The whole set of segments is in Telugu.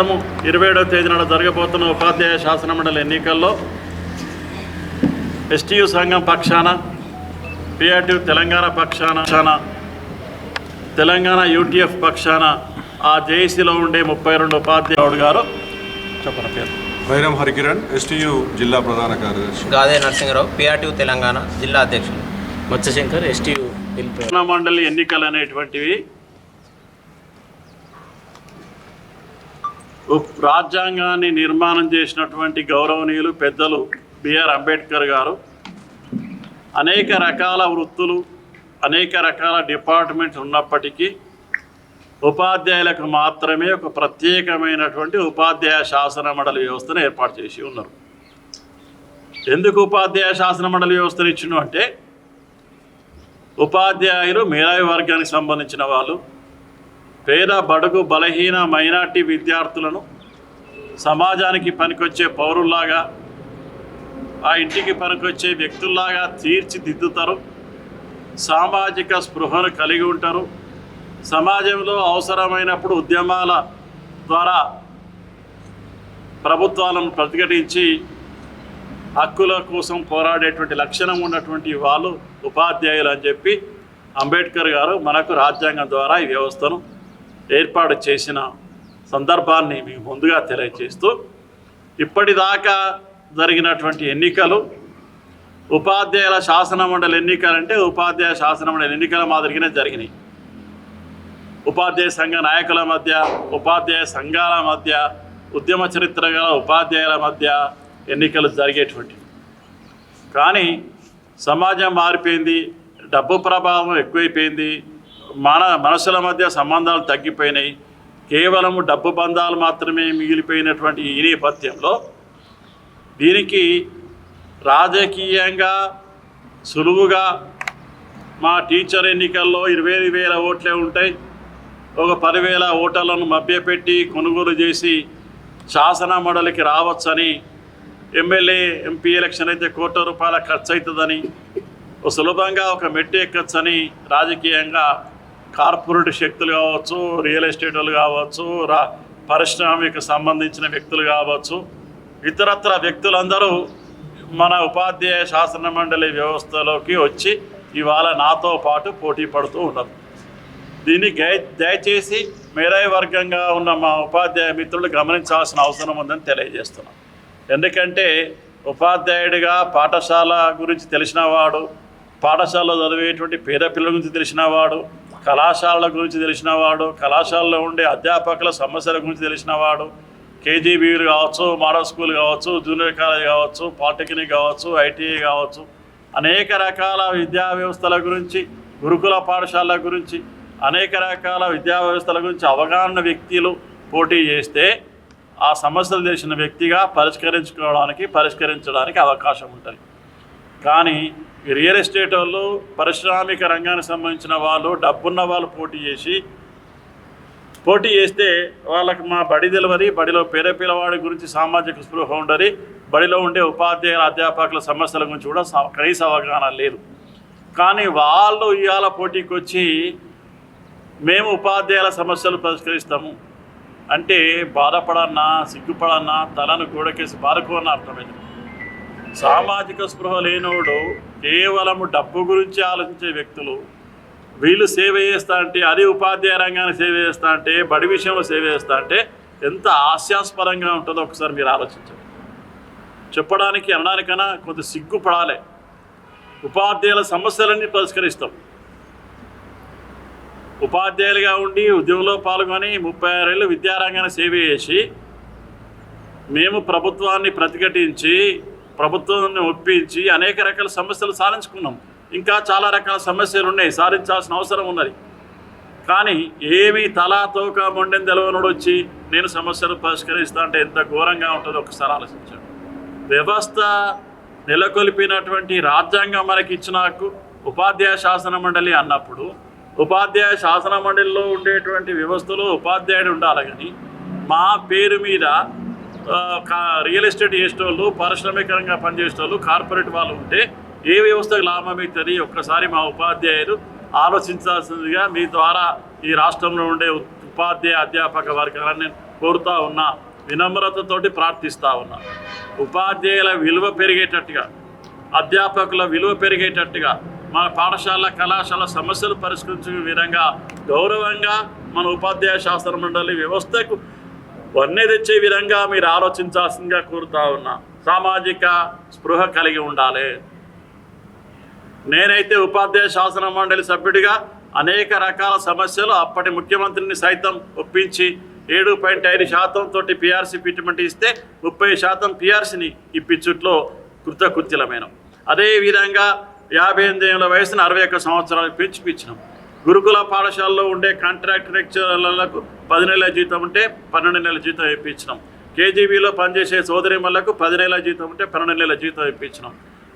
ప్రస్తుతము ఇరవై ఏడవ తేదీ నాడు జరగబోతున్న ఉపాధ్యాయ శాసనమండలి ఎన్నికల్లో ఎస్టీయు సంఘం పక్షాన పిఆర్టీ తెలంగాణ పక్షాన తెలంగాణ యూటీఎఫ్ పక్షాన ఆ జేఏసీలో ఉండే ముప్పై రెండు ఉపాధ్యాయుడు గారు చెప్పండి పేరు. వైరం హరికిరణ్ ఎస్టీయు జిల్లా ప్రధాన కార్యదర్శి. గాదే నరసింహరావు పిఆర్టీ తెలంగాణ జిల్లా అధ్యక్షులు. మత్స్యశంకర్ ఎస్టీయూ శాసన మండలి ఎన్నికలు అనేటువంటివి రాజ్యాంగాన్ని నిర్మాణం చేసినటువంటి గౌరవనీయులు పెద్దలు బిఆర్ అంబేద్కర్ గారు. అనేక రకాల వృత్తులు అనేక రకాల డిపార్ట్మెంట్స్ ఉన్నప్పటికీ ఉపాధ్యాయులకు మాత్రమే ఒక ప్రత్యేకమైనటువంటి ఉపాధ్యాయ శాసన మండలి వ్యవస్థను ఏర్పాటు చేసి ఉన్నారు. ఎందుకు ఉపాధ్యాయ శాసన మండలి వ్యవస్థను ఇచ్చిన అంటే ఉపాధ్యాయులు మేధావి వర్గానికి సంబంధించిన వాళ్ళు పేద బడుగు బలహీన మైనార్టీ విద్యార్థులను సమాజానికి పనికొచ్చే పౌరుల్లాగా ఆ ఇంటికి పనికొచ్చే వ్యక్తుల్లాగా తీర్చిదిద్దుతారు. సామాజిక స్పృహను కలిగి ఉంటారు. సమాజంలో అవసరమైనప్పుడు ఉద్యమాల ద్వారా ప్రభుత్వాలను ప్రతిఘటించి హక్కుల కోసం పోరాడేటువంటి లక్షణం ఉన్నటువంటి వాళ్ళు ఉపాధ్యాయులు అని చెప్పి అంబేద్కర్ గారు మనకు రాజ్యాంగం ద్వారా ఈ వ్యవస్థను ఏర్పాటు చేసిన సందర్భాన్ని మీకు ముందుగా తెలియజేస్తూ ఇప్పటిదాకా జరిగినటువంటి ఎన్నికలు ఉపాధ్యాయుల శాసనమండలి ఎన్నికలంటే ఉపాధ్యాయ శాసనమండలి ఎన్నికల మాదిరిగానే జరిగినాయి. ఉపాధ్యాయ సంఘ నాయకుల మధ్య ఉపాధ్యాయ సంఘాల మధ్య ఉద్యమ చరిత్ర గల ఉపాధ్యాయుల మధ్య ఎన్నికలు జరిగేటువంటివి. కానీ సమాజం మారిపోయింది డబ్బు ప్రభావం ఎక్కువైపోయింది మన మనసుల మధ్య సంబంధాలు తగ్గిపోయినాయి. కేవలం డబ్బు బంధాలు మాత్రమే మిగిలిపోయినటువంటి ఈ నేపథ్యంలో దీనికి రాజకీయంగా సులువుగా మా టీచర్ ఎన్నికల్లో ఇరవై వేల ఓట్లే ఉంటాయి. ఒక పదివేల ఓటర్లను మభ్యపెట్టి కొనుగోలు చేసి శాసన మండలికి రావచ్చని ఎమ్మెల్యే ఎంపీ ఎలక్షన్ అయితే కోట్ల రూపాయల ఖర్చు అవుతుందని సులభంగా ఒక మెట్టు ఎక్కచ్చని రాజకీయంగా కార్పొరేట్ శక్తులు కావచ్చు రియల్ ఎస్టేట్ వాళ్ళు కావచ్చు రా పారిశ్రామిక సంబంధించిన వ్యక్తులు కావచ్చు ఇతరత్ర వ్యక్తులందరూ మన ఉపాధ్యాయ శాసన మండలి వ్యవస్థలోకి వచ్చి ఇవాళ నాతో పాటు పోటీ పడుతూ ఉన్నారు. దీన్ని గై- దయచేసి మేరాయి వర్గంగా ఉన్న మా ఉపాధ్యాయ మిత్రులు గమనించాల్సిన అవసరం ఉందని తెలియజేస్తున్నాం. ఎందుకంటే ఉపాధ్యాయుడిగా పాఠశాల గురించి తెలిసినవాడు పాఠశాలలో చదివేటువంటి పేద పిల్లల గురించి తెలిసినవాడు కళాశాలల గురించి తెలిసినవాడు కళాశాలలో ఉండే అధ్యాపకుల సమస్యల గురించి తెలిసినవాడు కేజీబీలు కావచ్చు మోడల్ స్కూల్ కావచ్చు జూనియర్ కాలేజ్ కావచ్చు పాలిటెక్నిక్ కావచ్చు ఐటీఐ కావచ్చు అనేక రకాల విద్యా వ్యవస్థల గురించి గురుకుల పాఠశాలల గురించి అనేక రకాల విద్యా వ్యవస్థల గురించి అవగాహన వ్యక్తులు పోటీ చేస్తే ఆ సమస్యలు తెలిసిన వ్యక్తిగా పరిష్కరించుకోవడానికి పరిష్కరించడానికి అవకాశం ఉంటుంది. కానీ రియల్ ఎస్టేట్ వాళ్ళు పారిశ్రామిక రంగానికి సంబంధించిన వాళ్ళు డబ్బున్న వాళ్ళు పోటీ చేసి పోటీ చేస్తే వాళ్ళకి మా బడి తెలియదు బడిలో పేద పిల్లవాడి గురించి సామాజిక స్పృహ ఉండదు బడిలో ఉండే ఉపాధ్యాయుల అధ్యాపకుల సమస్యల గురించి కూడా స- కనీస అవగాహన లేదు. కానీ వాళ్ళు ఇవాళ పోటీకి వచ్చి మేము ఉపాధ్యాయుల సమస్యలు పరిష్కరిస్తాము. అంటే బాధపడన్నా సిగ్గుపడన్నా తలను గోడకేసి బారుకోన్న అర్థమైంది సామాజిక స్పృహ లేనోడు కేవలము డబ్బు గురించి ఆలోచించే వ్యక్తులు వీళ్ళు సేవ చేస్తా అంటే అది ఉపాధ్యాయ రంగాన్ని సేవ చేస్తా అంటే బడి విషయంలో సేవ చేస్తా అంటే ఎంత హాస్యాస్పదంగా ఉంటుందో ఒకసారి మీరు ఆలోచించండి. చెప్పడానికి అనడానికైనా కొంత సిగ్గుపడాలి. ఉపాధ్యాయుల సమస్యలన్నీ పరిష్కరిస్తాం. ఉపాధ్యాయులుగా ఉండి ఉద్యమంలో పాల్గొని ముప్పై ఆరేళ్ళు విద్యారంగాన్ని సేవ చేసి మేము ప్రభుత్వాన్ని ప్రతిఘటించి ప్రభుత్వాన్ని ఒప్పించి అనేక రకాల సమస్యలు సాధించుకున్నాం. ఇంకా చాలా రకాల సమస్యలు ఉన్నాయి సాధించాల్సిన అవసరం ఉన్నది. కానీ ఏమి తలా తోక మొండెం తెలవనుడు వచ్చి నేను సమస్యలు పరిష్కరిస్తా అంటే ఎంత ఘోరంగా ఉంటుందో ఒకసారి ఆలోచించండి. వ్యవస్థ నెలకొల్పినటువంటి రాజ్యాంగం మనకి ఇచ్చిన ఉపాధ్యాయ శాసన మండలి అన్నప్పుడు ఉపాధ్యాయ శాసన మండలిలో ఉండేటువంటి వ్యవస్థలో ఉపాధ్యాయుడు ఉండాలి కానీ మా పేరు మీద రియల్ ఎస్టేట్ చేసేటోళ్ళు పారిశ్రామికంగా పనిచేసేటోళ్ళు కార్పొరేట్ వాళ్ళు ఉంటే ఏ వ్యవస్థకు లాభం అవుతుంది ఒక్కసారి మా ఉపాధ్యాయులు ఆలోచించాల్సిందిగా మీ ద్వారా ఈ రాష్ట్రంలో ఉండే ఉపాధ్యాయ అధ్యాపక వర్గాలను నేను కోరుతా ఉన్నా. వినమ్రతతోటి ప్రార్థిస్తూ ఉన్నా. ఉపాధ్యాయుల విలువ పెరిగేటట్టుగా అధ్యాపకుల విలువ పెరిగేటట్టుగా మన పాఠశాల కళాశాల సమస్యలు పరిష్కరించే విధంగా గౌరవంగా మన ఉపాధ్యాయ శాస్త్ర మండలి వ్యవస్థకు వన్నె తెచ్చే విధంగా మీరు ఆలోచించాల్సిందిగా కోరుతా ఉన్నా. సామాజిక స్పృహ కలిగి ఉండాలి. నేనైతే ఉపాధ్యాయ శాసన మండలి సభ్యుడిగా అనేక రకాల సమస్యలు అప్పటి ముఖ్యమంత్రిని సైతం ఒప్పించి ఏడు పాయింట్ ఐదు శాతం తోటి పిఆర్సీ పిట్మెంట్ ఇస్తే ముప్పై శాతం పిఆర్సీని ఇప్పించుట్లో కృతకృత్యులమైన. అదేవిధంగా యాభై ఎనిమిది ఏళ్ళ వయసును అరవై ఒక్క సంవత్సరాలు పెంచిపించినాం. గురుకుల పాఠశాలలో ఉండే కాంట్రాక్ట్ లెక్చరర్లకు పది నెలల జీతం ఉంటే పన్నెండు నెలల జీతం ఇప్పించినాం. కేజీబీలో పనిచేసే సోదరిమల్లకు పది నెలల జీతం ఉంటే పన్నెండు నెలల జీతం ఇప్పించినాం.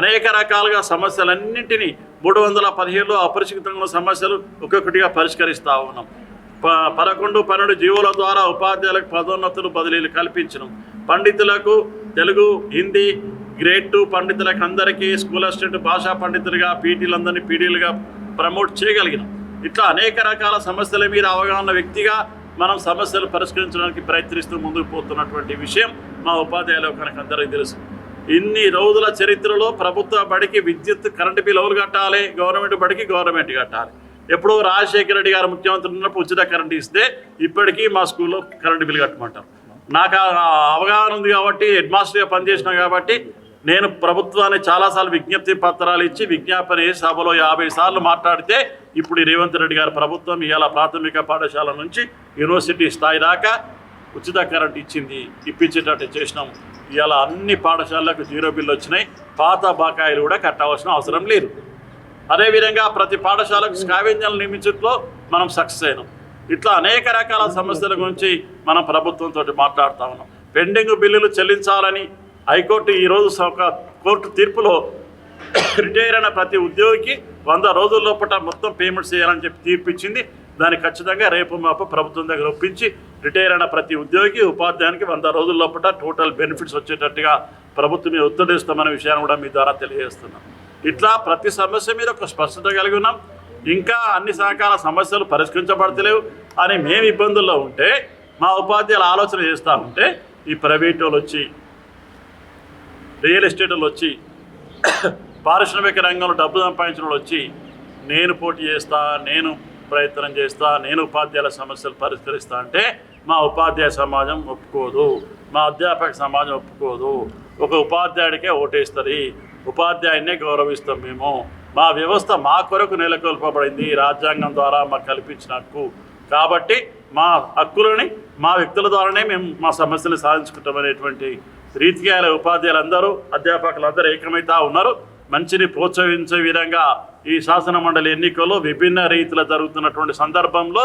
అనేక రకాలుగా సమస్యలన్నింటినీ మూడు వందల పదిహేడులో అపరిచితంలో సమస్యలు ఒక్కొక్కటిగా పరిష్కరిస్తూ ఉన్నాం. ప పదకొండు పన్నెండు జీవుల ద్వారా ఉపాధ్యాయులకు పదోన్నతులు బదిలీలు కల్పించడం పండితులకు తెలుగు హిందీ గ్రేడ్ టూ పండితులకు అందరికీ స్కూల్ అసిస్టెంట్ భాషా పండితులుగా పీటీలందరినీ పీడీలుగా ప్రమోట్ చేయగలిగినాం. ఇట్లా అనేక రకాల సమస్యల మీద అవగాహన వ్యక్తిగా మనం సమస్యలు పరిష్కరించడానికి ప్రయత్నిస్తూ ముందుకు పోతున్నటువంటి విషయం మా ఉపాధ్యాయులు కనుక అందరికీ తెలుసు. ఇన్ని రోజుల చరిత్రలో ప్రభుత్వ బడికి విద్యుత్ కరెంటు బిల్ ఎవరు కట్టాలి? గవర్నమెంట్ బడికి గవర్నమెంట్ కట్టాలి. ఎప్పుడో రాజశేఖర రెడ్డి గారు ముఖ్యమంత్రి ఉన్నప్పుడు ఉచిత కరెంట్ ఇస్తే ఇప్పటికీ మా స్కూల్లో కరెంటు బిల్ కట్టమంటారు. నాకు అవగాహన ఉంది కాబట్టి హెడ్ మాస్టర్గా పనిచేసిన కాబట్టి నేను ప్రభుత్వాన్ని చాలాసార్లు విజ్ఞప్తి పత్రాలు ఇచ్చి విజ్ఞాపన సభలో యాభై సార్లు మాట్లాడితే ఇప్పుడు ఈ రేవంత్ రెడ్డి గారి ప్రభుత్వం ఇవాళ ప్రాథమిక పాఠశాల నుంచి యూనివర్సిటీ స్థాయి దాకా ఉచిత కరెంట్ ఇచ్చింది ఇప్పించేటట్టు చేసినాం. ఇవాళ అన్ని పాఠశాలలకు జీరో బిల్లు వచ్చినాయి. పాత బకాయిలు కూడా కట్టవలసిన అవసరం లేదు. అదేవిధంగా ప్రతి పాఠశాలకు స్కావెంజర్లు నియమించట్లో మనం సక్సెస్ అయినాం. ఇట్లా అనేక రకాల సమస్యల గురించి మనం ప్రభుత్వంతో మాట్లాడుతూ ఉన్నాం. పెండింగ్ బిల్లులు చెల్లించాలని హైకోర్టు ఈరోజు కోర్టు తీర్పులో రిటైర్ అయిన ప్రతి ఉద్యోగికి వంద రోజుల లోపల మొత్తం పేమెంట్స్ చేయాలని చెప్పి తీర్పిచ్చింది. దాన్ని ఖచ్చితంగా రేపు మాపు ప్రభుత్వం దగ్గర ఒప్పించి రిటైర్ అయిన ప్రతి ఉద్యోగి ఉపాధ్యాయునికి వంద రోజుల లోపల టోటల్ బెనిఫిట్స్ వచ్చేటట్టుగా ప్రభుత్వం మీద ఒత్తిడిస్తామనే విషయాన్ని కూడా మీ ద్వారా తెలియజేస్తున్నాం. ఇట్లా ప్రతి సమస్య మీద ఒక స్పష్టత కలిగి ఉన్నాం. ఇంకా అన్ని సహకార సమస్యలు పరిష్కరించబడతలేవు అని మేము ఇబ్బందుల్లో ఉంటే మా ఉపాధ్యాయులు ఆలోచన చేస్తూ ఉంటే ఈ ప్రైవేట్ వాళ్ళు వచ్చి రియల్ ఎస్టేట్ వాళ్ళు వచ్చి పారిశ్రామిక రంగంలో డబ్బు సంపాదించిన వాళ్ళు వచ్చి నేను పోటీ చేస్తా నేను ప్రయత్నం చేస్తా నేను ఉపాధ్యాయుల సమస్యలు పరిష్కరిస్తా అంటే మా ఉపాధ్యాయ సమాజం ఒప్పుకోదు. మా అధ్యాపక సమాజం ఒప్పుకోదు. ఒక ఉపాధ్యాయుడికే ఓటేస్తుంది. ఉపాధ్యాయున్నే గౌరవిస్తాం మేము. మా వ్యవస్థ మా కొరకు నెలకొల్పబడింది. రాజ్యాంగం ద్వారా మాకు కల్పించిన హక్కు. కాబట్టి మా హక్కులని మా వ్యక్తుల ద్వారానే మేము మా సమస్యలు సాధించుకుంటామనేటువంటి రీతిగా ఉపాధ్యాయులందరూ అధ్యాపకులందరూ ఏకమైతా ఉన్నారు. మంచిని ప్రోత్సహించే విధంగా ఈ శాసన మండలి ఎన్నికలు విభిన్న రీతిలో జరుగుతున్నటువంటి సందర్భంలో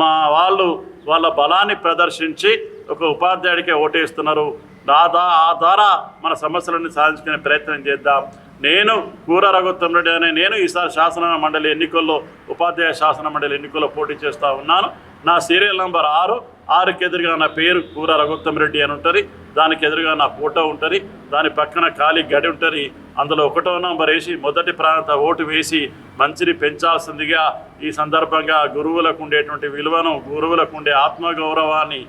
మా వాళ్ళు వాళ్ళ బలాన్ని ప్రదర్శించి ఒక ఉపాధ్యాయుడికే ఓటేస్తున్నారు. దాదా ఆ ద్వారా మన సమస్యలన్నీ సాధించుకునే ప్రయత్నం చేద్దాం. నేను కూర రఘుత్తం రెడ్డి అనే నేను ఈసారి శాసన మండలి ఎన్నికల్లో ఉపాధ్యాయ శాసన మండలి ఎన్నికల్లో పోటీ చేస్తూ ఉన్నాను. నా సీరియల్ నంబర్ ఆరు ఆరుకి ఎదురుగా నా పేరు కూర రఘుత్తం రెడ్డి అని ఉంటుంది. దానికి ఎదురుగా నా ఫోటో ఉంటుంది. దాని పక్కన ఖాళీ గడి ఉంటుంది. అందులో ఒకటో నంబర్ వేసి మొదటి ప్రాంత ఓటు వేసి మంచిని పెంచాల్సిందిగా ఈ సందర్భంగా గురువులకు ఉండేటువంటి విలువను గురువులకు ఉండే ఆత్మగౌరవాన్ని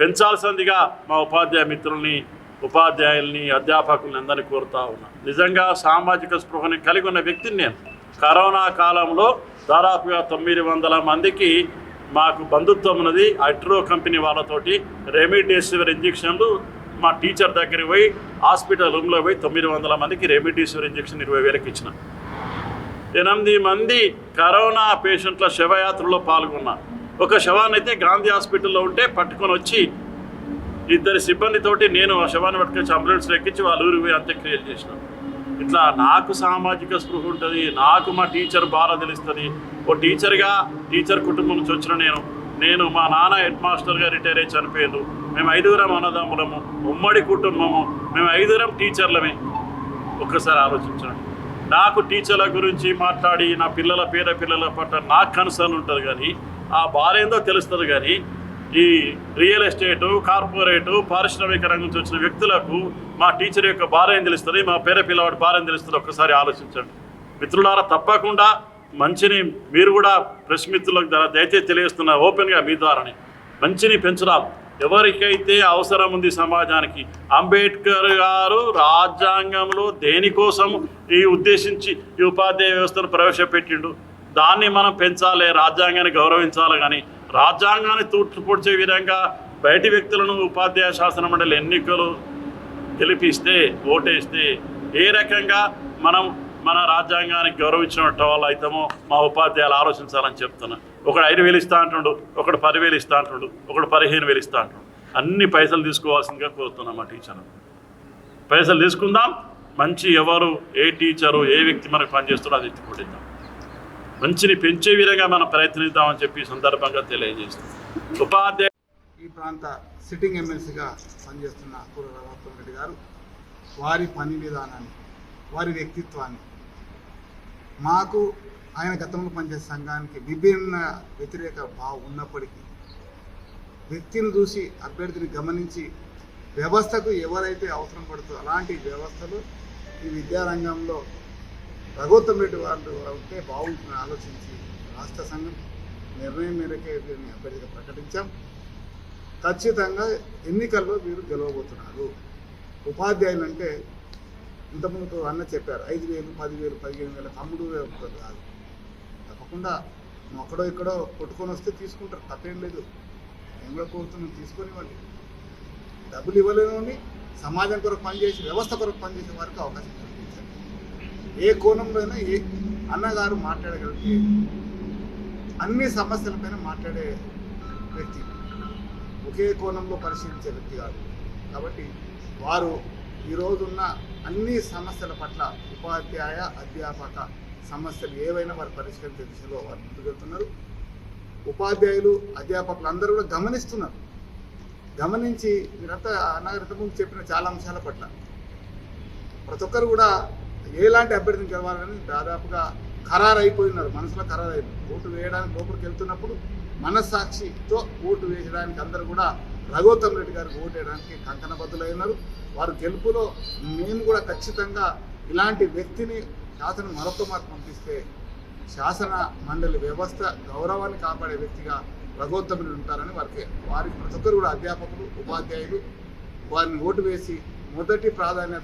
పెంచాల్సిందిగా మా ఉపాధ్యాయ మిత్రుల్ని ఉపాధ్యాయుల్ని అధ్యాపకుల్ని అందరినీ కోరుతా ఉన్నా. నిజంగా సామాజిక స్పృహని కలిగి ఉన్న వ్యక్తిని నేను. కరోనా కాలంలో దాదాపుగా తొమ్మిది వందల మందికి మాకు బంధుత్వం ఉన్నది. అట్రో కంపెనీ వాళ్ళతోటి రెమిడేసివర్ ఇంజక్షన్లు మా టీచర్ దగ్గరికి పోయి హాస్పిటల్ రూమ్లో పోయి తొమ్మిది వందల మందికి రెమిడేసివర్ ఇంజక్షన్ ఇరవై వేలకు ఇచ్చిన. ఎనిమిది మంది కరోనా పేషెంట్ల శవయాత్రలో పాల్గొన్నా. ఒక శవాన్ని అయితే గాంధీ హాస్పిటల్లో ఉంటే పట్టుకొని వచ్చి ఇద్దరి సిబ్బందితోటి నేను ఆ శవాన్ని పట్టుకొచ్చి అంబులెన్స్లో ఎక్కించి వాళ్ళ ఊరికి పోయి అంత్యక్రియలు చేసిన. ఇట్లా నాకు సామాజిక స్పృహ ఉంటుంది నాకు మా టీచర్ బాధ తెలుస్తుంది. ఓ టీచర్గా టీచర్ కుటుంబం నుంచి వచ్చిన నేను నేను మా నాన్న హెడ్ మాస్టర్గా రిటైర్ అయ్యి చనిపోయాను మేము ఐదుగురం అన్నదమ్ములము ఉమ్మడి కుటుంబము మేము ఐదుగురం టీచర్లమే ఒక్కసారి ఆలోచించండి. నాకు టీచర్ల గురించి మాట్లాడి నా పిల్లల పేద పిల్లల పట్ల నాకు కన్సర్న్ ఉంటుంది కానీ ఆ బాధ ఏందో తెలుస్తుంది కానీ ఈ రియల్ ఎస్టేటు కార్పొరేటు పారిశ్రామిక రంగం నుంచి వచ్చిన వ్యక్తులకు మా టీచర్ యొక్క బాధ తెలుస్తుంది మా పేర పిల్లవాడి బాధ తెలుస్తుంది ఒక్కసారి ఆలోచించండి. మిత్రులారా తప్పకుండా మంచిని మీరు కూడా ప్రెస్ మిత్రులకు దయచేసి తెలియజేస్తున్న ఓపెన్గా మీ ద్వారానే మంచిని పెంచుదాం. ఎవరికైతే అవసరం ఉంది సమాజానికి అంబేద్కర్ గారు రాజ్యాంగంలో దేనికోసం ఈ ఉద్దేశించి ఈ ఉపాధ్యాయ వ్యవస్థను ప్రవేశపెట్టిండు? దాన్ని మనం పెంచాలి రాజ్యాంగాన్ని గౌరవించాలి కానీ రాజ్యాంగాన్ని తూర్చుపొడిచే విధంగా బయటి వ్యక్తులను ఉపాధ్యాయ శాసన మండలి ఎన్నికలు గెలిపిస్తే ఓటేస్తే ఏ రకంగా మనం మన రాజ్యాంగానికి గౌరవించినట్టు వాళ్ళు అవుతామో మా ఉపాధ్యాయులు ఆలోచించాలని చెప్తున్నా. ఒకడు ఐదు వేలు ఇస్తా అంటుండు ఒకడు పదివేలు ఇస్తా అంటుండు ఒకడు పదిహేను వేలు ఇస్తా అంటుండు. అన్ని పైసలు తీసుకోవాల్సిందిగా కోరుతున్నాం మా టీచర్ పైసలు తీసుకుందాం మంచి ఎవరు ఏ టీచరు ఏ వ్యక్తి మనకు పనిచేస్తాడో అది ఎత్తుకుంటుందాం మంచిని పెంచే విధంగా మనం ప్రయత్నిద్దామని చెప్పి సందర్భంగా తెలియజేస్తాం ఉపాధ్యాయ ఈ ప్రాంత సిట్టింగ్ ఎమ్మెల్సీగా పనిచేస్తున్న కూర రఘుత్వం రెడ్డి గారు వారి పని విధానాన్ని వారి వ్యక్తిత్వాన్ని మాకు ఆయన గతంలో పనిచేసే సంఘానికి విభిన్న వ్యతిరేక భావం ఉన్నప్పటికీ వ్యక్తిని చూసి అభ్యర్థిని గమనించి వ్యవస్థకు ఎవరైతే అవసరం పడుతుందో అలాంటి వ్యవస్థలు ఈ విద్యారంగంలో రఘుత్వం రెడ్డి వాళ్ళు ఉంటే బాగుంటుందని ఆలోచించి రాష్ట్ర సంఘం నిర్ణయం మేరకే వీరిని అభ్యర్థిగా ప్రకటించాం. ఖచ్చితంగా ఎన్నికల్లో వీరు గెలవబోతున్నారు. ఉపాధ్యాయులు అంటే ఇంతకుముందు అన్న చెప్పారు ఐదు వేలు పదివేలు పదిహేను వేల తమ్ముడు కాదు. తప్పకుండా నువ్వు అక్కడో ఇక్కడో కొట్టుకొని వస్తే తీసుకుంటారు తప్పేం లేదు. మేము కూడా తీసుకొని ఇవ్వండి డబ్బులు ఇవ్వలేని సమాజం కొరకు పనిచేసి వ్యవస్థ కొరకు పనిచేసే వారికి అవకాశం కల్పించండి. ఏ కోణంలో అయినా ఏ అన్నగారు మాట్లాడగలిగే అన్ని సమస్యలపైన మాట్లాడే వ్యక్తి. ఒకే కోణంలో పరిశీలించే వ్యక్తి కాదు. కాబట్టి వారు ఈరోజున్న అన్ని సమస్యల పట్ల ఉపాధ్యాయ అధ్యాపక సమస్యలు ఏవైనా వారు పరిష్కరించే దిశలో వారు ముందుకెళ్తున్నారు ఉపాధ్యాయులు అధ్యాపకులు అందరూ కూడా గమనిస్తున్నారు. గమనించి మీరంతా అన్నగారితో ముందు చెప్పిన చాలా అంశాల పట్ల. ప్రతి ఒక్కరు కూడా ఎలాంటి అభ్యర్థిని గెలవాలని దాదాపుగా ఖరారు అయిపోయినారు మనసులో ఖరారు అయిపోయింది ఓటు వేయడానికి లోపలికి వెళ్తున్నప్పుడు మనస్సాక్షితో ఓటు వేయడానికి అందరూ కూడా రఘోత్తమ్ రెడ్డి గారికి ఓటు వేయడానికి కంకణబద్ధులైనారు వారు గెలుపులో మేము కూడా ఖచ్చితంగా ఇలాంటి వ్యక్తిని శాసన మరొక మాకు పంపిస్తే శాసన మండలి వ్యవస్థ గౌరవాన్ని కాపాడే వ్యక్తిగా రఘోత్తములు ఉంటారని వారికి వారికి ప్రతి ఒక్కరు కూడా అధ్యాపకులు ఉపాధ్యాయులు వారిని ఓటు వేసి మొదటి ప్రాధాన్యత